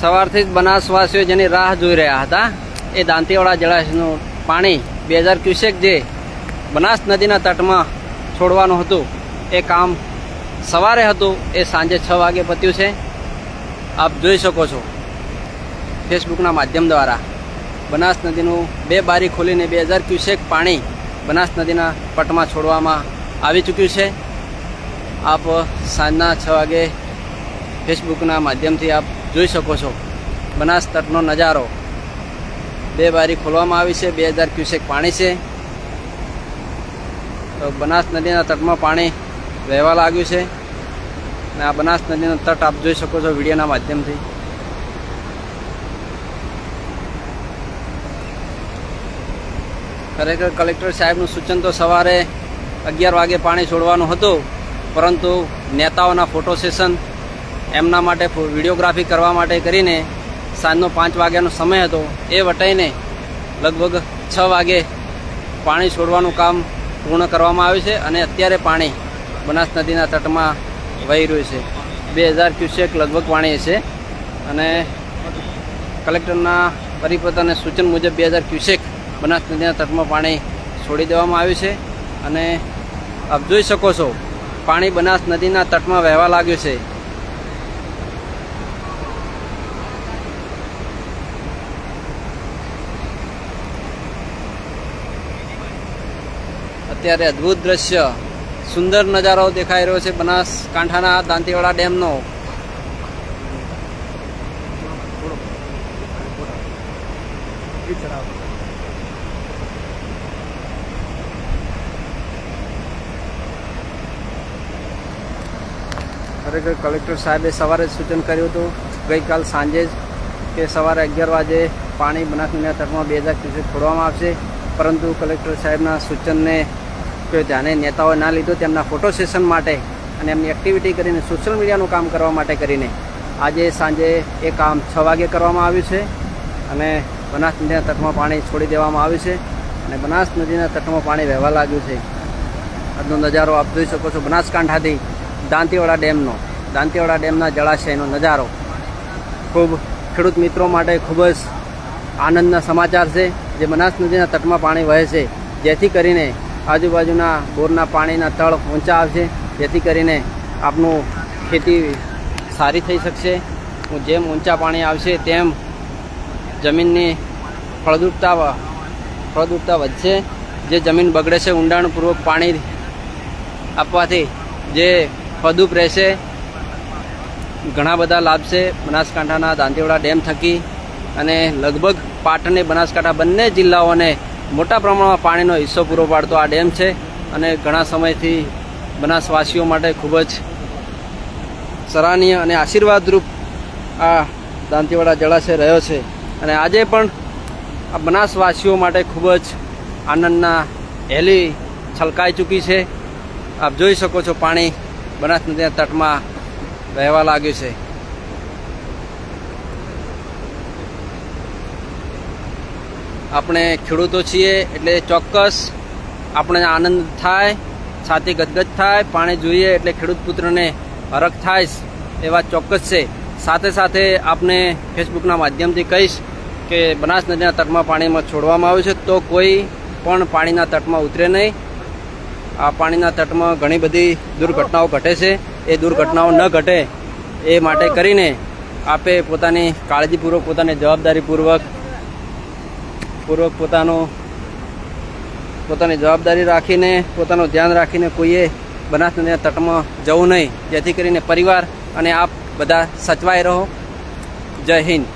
સવારથી જ બનાસવાસીઓ જેની રાહ જોઈ રહ્યા હતા, એ દાંતીવાડા જળાશયનું પાણી બે હજાર ક્યુસેક જે બનાસ નદીના તટમાં છોડવાનું હતું, એ કામ સવારે હતું, એ સાંજે છ વાગે પત્યું છે. આપ જોઈ શકો છો, ફેસબુકના માધ્યમ દ્વારા બનાસ નદીનું બે બારી ખોલીને બે હજાર ક્યુસેક પાણી બનાસ નદીના પટમાં છોડવામાં આવી ચૂક્યું છે. આપ સાંજના છ વાગે ફેસબુકના માધ્યમથી આપ જોઈ શકો છો બનાસ તટનો નજારો. બે બારી ખોલવામાં આવી છે, બે હજાર ક્યુસેક પાણી છે. તો બનાસ નદીના તટમાં પાણી વહેવા લાગ્યું છે. અને આ બનાસ નદીનો તટ આપ જોઈ શકો છો વિડીયોના માધ્યમથી. ખરેખર કલેક્ટર સાહેબનું સૂચન તો સવારે અગિયાર વાગે પાણી છોડવાનું હતું. પરંતુ નેતાઓના ફોટો સેશન એમના માટે વિડીયોગ્રાફી કરવા માટે કરીને સાંજનો પાંચ વાગ્યાનો સમય હતો. એ વટાઈને લગભગ છ વાગે પાણી છોડવાનું કામ પૂર્ણ કરવામાં આવ્યું છે અને અત્યારે પાણી બનાસ નદીના તટમાં વહી રહ્યું છે. બે હજાર ક્યુસેક લગભગ પાણી છે અને કલેક્ટરના પરિપત્ર અને સૂચન મુજબ બે હજાર ક્યુસેક બનાસ નદીના તટમાં પાણી છોડી દેવામાં આવ્યું છે. અને આપ જોઈ શકો છો પાણી બનાસ નદીના તટમાં વહેવા લાગ્યું છે. અત્યારે અદ્ભુત દ્રશ્ય. સુંદર નજારો દેખાઈ રહ્યો છે બનાસકાંઠાના દાંતીવાડા ડેમનો. ખરેખર કલેક્ટર સાહેબે સવારે સૂચન કર્યું હતું, ગઈકાલ સાંજે જ કે સવારે અગિયાર વાગે પાણી બનાસકાંઠા તટમાં બે હજાર ક્યુસેક છોડવામાં આવશે. પરંતુ કલેક્ટર સાહેબના સૂચનને કે ધ્યાને નેતાઓએ ના લીધું. તેમના ફોટો સેશન માટે અને એમની એક્ટિવિટી કરીને સોશિયલ મીડિયાનું કામ કરવા માટે કરીને આજે સાંજે એ કામ છ વાગે કરવામાં આવ્યું છે અને બનાસ નદીના તટમાં પાણી છોડી દેવામાં આવ્યું છે અને બનાસ નદીના તટમાં પાણી વહેવા લાગ્યું છે. આજનો નજારો આપ જોઈ શકો છો. બનાસકાંઠાથી દાંતીવાડા ડેમનો. દાંતીવાડા ડેમના જળાશયનો નજારો. ખૂબ ખેડૂત મિત્રો માટે ખૂબ જ આનંદના સમાચાર છે, જે બનાસ નદીના તટમાં પાણી વહે છે. જેથી કરીને આજુબાજુના બોરના પાણીના તળ ઊંચા આવશે. જેથી કરીને આપનું ખેતી સારી થઈ શકશે. જેમ ઊંચા પાણી આવશે, તેમ જમીનની ફળદ્રુપતા ફળદ્રુપતા વધશે. જે જમીન બગડે છે, ઊંડાણપૂર્વક પાણી આપવાથી જે ફળદ્રુપ રહેશે. ઘણા બધા લાભ છે બનાસકાંઠાના દાંતીવાડા ડેમ થકી અને લગભગ પાટણ બનાસકાંઠા બંને જિલ્લાઓને મોટા પ્રમાણમાં પાણીનો હિસ્સો પૂરો પાડતો આ ડેમ છે અને ઘણા સમયથી બનાસવાસીઓ માટે ખૂબ જ સરાહનીય અને આશીર્વાદરૂપ આ દાંતીવાડા જળાશય રહ્યો છે. અને આજે પણ આ બનાસવાસીઓ માટે ખૂબ જ આનંદના હેલી છલકાઈ ચૂકી છે. આપ જોઈ શકો છો પાણી બનાસ નદીના તટમાં વહેવા લાગ્યું છે. આપણે ખેડૂતો છીએ એટલે ચોક્કસ આપણે આનંદ થાય, છાતી ગદગદ થાય, પાણી જોઈએ એટલે ખેડૂત પુત્રને હરખ થાય એવા ચોક્કસ છે. સાથે સાથે આપને ફેસબુકના માધ્યમથી કહીશ કે બનાસ નદીના તટમાં પાણીમાં છોડવામાં આવ્યું છે તો કોઈ પણ પાણીના તટમાં ઉતરે નહીં. આ પાણીના તટમાં ઘણી બધી દુર્ઘટનાઓ ઘટે છે. એ દુર્ઘટનાઓ ન ઘટે એ માટે કરીને આપે પોતાની કાળજીપૂર્વક, પોતાની જવાબદારીપૂર્વક, પૂર્વક પોતાનો, પોતાની જવાબદારી રાખીને, પોતાનું ધ્યાન રાખીને કોઈએ બનાસ તટમાં જવું નહીં. જેથી કરીને પરિવાર અને આપ બધા સચવાઈ રહો. જય હિન્દ.